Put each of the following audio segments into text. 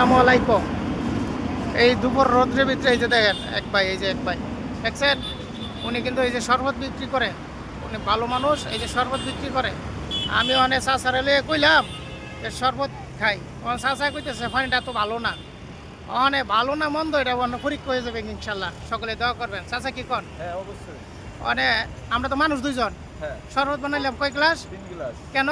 আসসালামু আলাইকুম। এই দুপুর রোদ্রের ভিতরে এই যে দেখেন এক ভাই এই যে এক ভাই। দেখছেন? উনি কিন্তু এই যে শরবত বিক্রি করে। উনি ভালো মানুষ এই যে শরবত বিক্রি করে। আমি অনেক চাষার এলে কইলাম যে শরবত খাই। অন চাষা কইতেছে পানিটা তো ভালো না। অনেক ভালো না মন্দ এটা অন্য পরীক্ষা হয়ে যাবে ইনশাল্লাহ। সকলে দোয়া করবেন। চাষা কি কন? হ্যাঁ অবশ্যই। অনেক আমরা তো মানুষ দুইজন। হ্যাঁ। শরবত বানাইলাম কয় গ্লাস? তিন গ্লাস। কেন?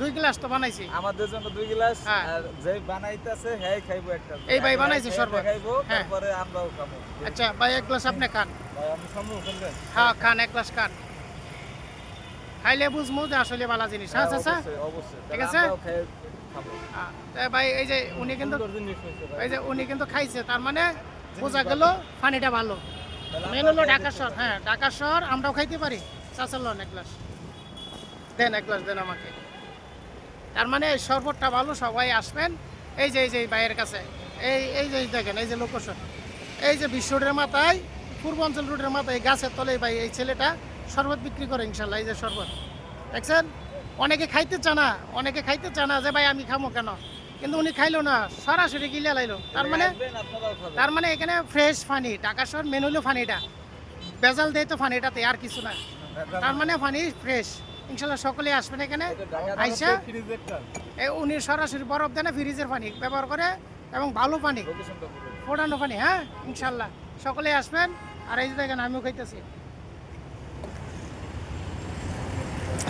দুই গ্লাস তো বানাইছি। আমাদের জন্য দুই গ্লাস হ্যাঁ। আর যে বানাইতেছে হ্যাঁ খাইবো একটা। এই ভাই বানাইছে শরবত। খাইবো হ্যাঁ। তারপরে আমরাও খাব। আচ্ছা ভাই এক গ্লাস আপনি খান। ভাই দেন। হ্যাঁ খান এক গ্লাস খান। খাইলে বুঝব যে আসলে ভালো জিনিস। হ্যাঁ চাচা? অবশ্যই ঠিক আছে? খাব। ভাই এই যে উনি কিন্তু। এই যে উনি কিন্তু খাইছে তার মানে বোঝা গেল পানিটা ভালো। মেন হলো ঢাকা শহর। হ্যাঁ ঢাকা শহর আমরাও খাইতে পারি। চাচার লন এক গ্লাস। দেন এক গ্লাস দেন আমাকে। তার মানে এই শরবতটা ভালো, সবাই আসবেন। এই যে এই যে, এই ভাইয়ের কাছে। এই এই যে দেখেন, এই যে লোকেশন এই যে বিশ্ব রোডের মাথায় পূর্বাঞ্চল রোডের মাথায় গাছের তলে ভাই, এই ছেলেটা শরবত বিক্রি করে ইনশাল্লাহ, এই যে শরবত। দেখছেন? অনেকে খাইতে চায় না, অনেকে খাইতে চায় না যে, ভাই, আমি খামো কেন? কিন্তু উনি খাইলো না, সরাসরি গিলে লাইলো। তার মানে। তার মানে এখানে ফ্রেশ পানি টাকা শহর মেন হলো পানিটা বেজাল দেয় তো পানিটাতে আর কিছু না। তার মানে পানি ফ্রেশ ইনশাল্লাহ সকলে আসবেন এখানে। আইসা উনি সরাসরি বরফ দেয় না ফ্রিজের পানি ব্যবহার করে এবং ভালো পানি। ফোটানো পানি হ্যাঁ? ইনশাল্লাহ। সকলে আসবেন। আর এই যে দেখেন আমিও খাইতেছি।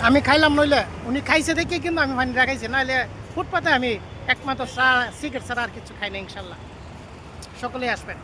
আমি খাইলাম নইলে উনি খাইছে দেখে কিন্তু আমি পানি রাখাইছি নাহলে ফুটপাতে আমি একমাত্র চা সিগারেট ছাড়া আর কিছু খাই না ইনশাল্লাহ। সকলেই আসবেন।